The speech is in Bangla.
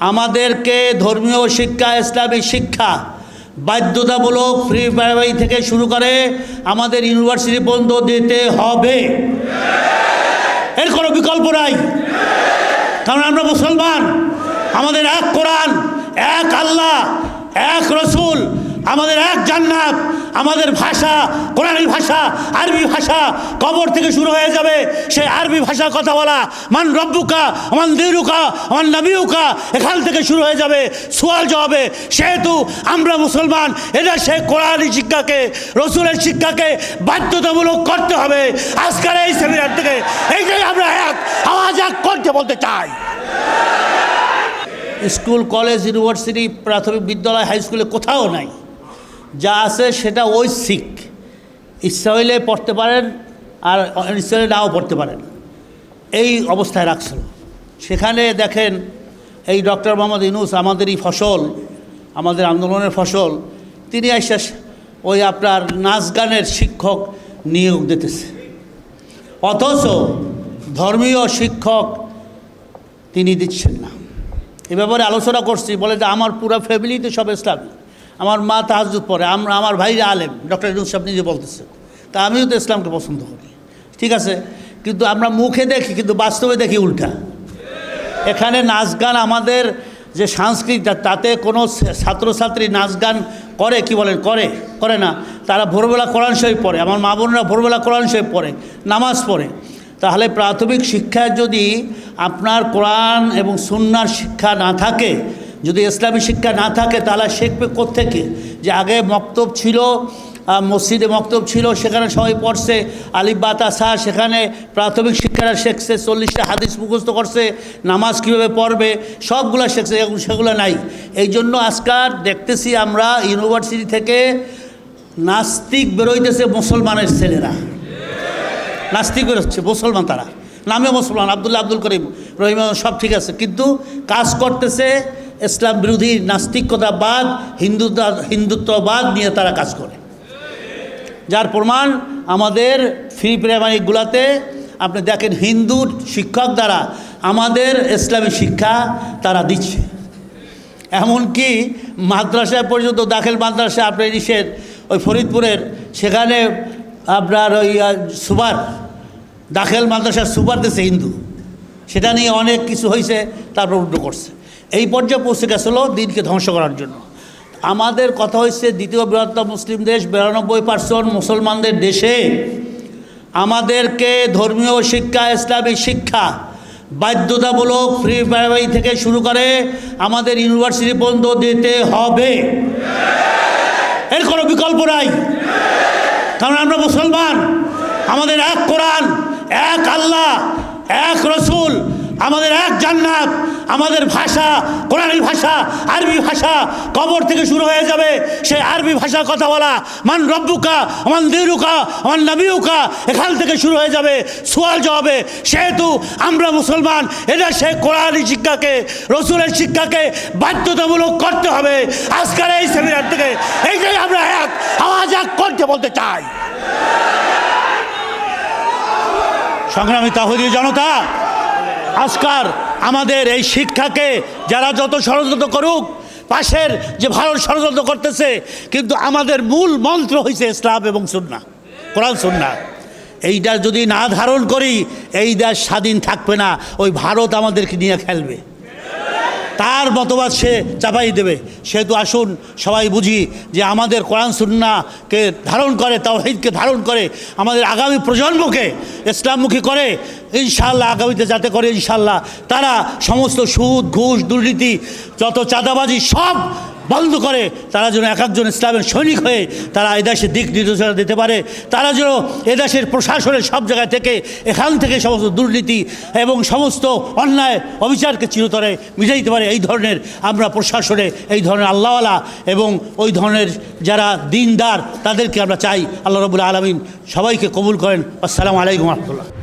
আমাদেরকে ধর্মীয় শিক্ষা, ইসলামিক শিক্ষা বাধ্যতামূলক ফ্রি প্রাইমারি থেকে শুরু করে আমাদের ইউনিভার্সিটি পর্যন্ত দিতে হবে। এর কোনো বিকল্প নাই। কারণ আমরা মুসলমান। আমাদের এক কোরআন, এক আল্লাহ, এক রসুল আমাদের এক জান্নাত, আমাদের ভাষা, কোরআনের ভাষা, আরবি ভাষা কবর থেকে শুরু হয়ে যাবে। সেই আরবি ভাষা কথা বলা মান রব্বুকা, মান দিরুকা, মান নবীউকা, এখান থেকে শুরু হয়ে যাবে। সোয়াল জবাবে, সেহেতু আমরা মুসলমান এটা সে কোরআনি শিক্ষাকে, রসুলের শিক্ষাকে বাধ্যতামূলক করতে হবে। আজকের এই সেমিনার থেকে এইটাই আমরা এক, আওয়াজ এক করতে বলতে চাই। স্কুল, কলেজ, ইউনিভার্সিটি, প্রাথমিক বিদ্যালয়, হাই স্কুলে কোথাও নাই। যা আছে সেটা ঐচ্ছিক ইচ্ছা হইলে পড়তে পারেন আর ইচ্ছা নাও পড়তে পারেন। এই অবস্থায় রাখছিল সেখানে দেখেন এই ডক্টর মোহাম্মদ ইনুস আমাদেরই ফসল, আমাদের আন্দোলনের ফসল। তিনি এসে ওই আপনার নাচ গানের শিক্ষক নিয়োগ দিতেছে। অথচ ধর্মীয় শিক্ষক তিনি দিচ্ছেন না। এ ব্যাপারে আলোচনা করছি, বলে যে আমার পুরো ফ্যামিলিতে সব ইসলামী। আমার মা তাহাজুদ পড়ে, আমরা আমার ভাইরা আলেম, ডক্টর ইনুস সাহেব নিজে বলতেছে। তা আমিও তো ইসলামকে পছন্দ করি। ঠিক আছে? কিন্তু আমরা মুখে দেখি, কিন্তু বাস্তবে দেখি উল্টা। এখানে নাচ গান আমাদের যে সাংস্কৃতিক তাতে কোনো ছাত্রছাত্রী নাচ গান করে কি বলেন? করে করে না। তারা ভোরবেলা কোরআন শরীফ পড়ে। আমার মা বোনরা ভোরবেলা কোরআন শরীফ পড়ে, নামাজ পড়ে। তাহলে প্রাথমিক শিক্ষায় যদি আপনার কোরআন এবং সুন্নার শিক্ষা না থাকে যদি ইসলামী শিক্ষা না থাকে, তাহলে শিখবে কোত্থেকে? যে আগে মক্তব ছিল মসজিদে মক্তব ছিল, সেখানে সবাই পড়ছে, আলিফ বাতাসা সেখানে প্রাথমিক শিক্ষাটা শিখছে, চল্লিশটা হাদিস মুখস্থ করছে, নামাজ কীভাবে পড়বে, সবগুলো শিখছে সেগুলো নাই। এই জন্য আজকাল দেখতেছি আমরা ইউনিভার্সিটি থেকে নাস্তিক বেরোইতেছে মুসলমানের ছেলেরা। নাস্তিক বেরোচ্ছে, মুসলমান তারা। নামে মুসলমান, আবদুল্লাহ আব্দুল করিম রহিম, সব ঠিক আছে। কিন্তু কাজ করতেছে ইসলাম বিরোধী নাস্তিকতাবাদ হিন্দুত্ব হিন্দুত্ববাদ নিয়ে তারা কাজ করে। যার প্রমাণ আমাদের ফ্রি প্রাইমারিগুলোতে আপনি দেখেন হিন্দু শিক্ষক দ্বারা আমাদের ইসলামী শিক্ষা তারা দিচ্ছে। এমনকি মাদ্রাসায় পর্যন্ত দাখিল মাদ্রাসা আপনার ইসের ওই ফরিদপুরের, সেখানে আপনার ওই সুপার, দাখিল মাদ্রাসার সুপার দিচ্ছে হিন্দু। সেটা নিয়ে অনেক কিছু হয়েছে তারপর উল্টো করছে। এই পর্যায়ে পৌঁছে গেছিল দিনকে ধ্বংস করার জন্য। আমাদের কথা হচ্ছে দ্বিতীয় বৃহত্তম মুসলিম দেশ, বিরানব্বই পার্সেন্ট মুসলমানদের দেশে আমাদেরকে ধর্মীয় শিক্ষা, ইসলামিক শিক্ষা বাধ্যতামূলক ফ্রি প্রাইমারি থেকে শুরু করে আমাদের ইউনিভার্সিটি পর্যন্ত দিতে হবে। এর কোনো বিকল্প নাই। কারণ আমরা মুসলমান, আমাদের এক কোরআন, এক আল্লাহ, এক রসুল, আমাদের এক জান্নাত। আমাদের ভাষা, কোরআনের ভাষা, আরবি ভাষা কবর থেকে শুরু হয়ে যাবে। সেই আরবি ভাষা কথা বলা মান রব্বুকা মান দিরুকা মান নবীউকা এখান থেকে শুরু হয়ে যাবে। সোয়াল জবাবে, সেহেতু আমরা মুসলমান এটা সেই কোরআনী শিক্ষাকে, রসুলের শিক্ষাকে বাধ্যতামূলক করতে হবে। আজকের এই সেমিনার থেকে এইটাই আমরা এক, আওয়াজ এক করতে বলতে চাই। সংগ্রামী তাহুদি জনতা, আজকার আমাদের এই শিক্ষাকে যারা যত ষড়যন্ত্র করুক, পাশের যে ভারত ষড়যন্ত্র করতেছে, কিন্তু আমাদের মূল মন্ত্র হয়েছে ইসলাম এবং সুন্না, কোরআন, সুন্না। এইটা যদি না ধারণ করি, এই দেশ স্বাধীন থাকবে না, ওই ভারত আমাদেরকে নিয়ে খেলবে। তার মতবাদ সে চাপাই দেবে। সেহেতু আসুন সবাই বুঝি যে আমাদের কোরআন সুন্নাকে ধারণ করে, তাওহিদকে ধারণ করে, আমাদের আগামী প্রজন্মকে ইসলামমুখী করে ইনশাল্লাহ আগামীতে যাতে করে ইনশাল্লাহ তারা সমস্ত সুদ, ঘুষ, দুর্নীতি, যত চাঁদাবাজি সব বন্ধ করে, তারা যেন এক একজন ইসলামের সৈনিক হয়ে তারা এদেশে দিক নির্দেশনা দিতে পারে। তারা যেন এদেশের প্রশাসনের সব জায়গা থেকে, এখান থেকে সমস্ত দুর্নীতি এবং সমস্ত অন্যায় অবিচারকে চিরতরে মিটাইতে পারে। এই ধরনের আমরা প্রশাসনে, এই ধরনের আল্লাহওয়ালা এবং ওই ধরনের যারা দিনদার, তাদেরকে আমরা চাই। আল্লাহ রবুল্লা আলমিন সবাইকে কবুল করেন। আসসালামু আলাইকুম রহমতুল্লাহ।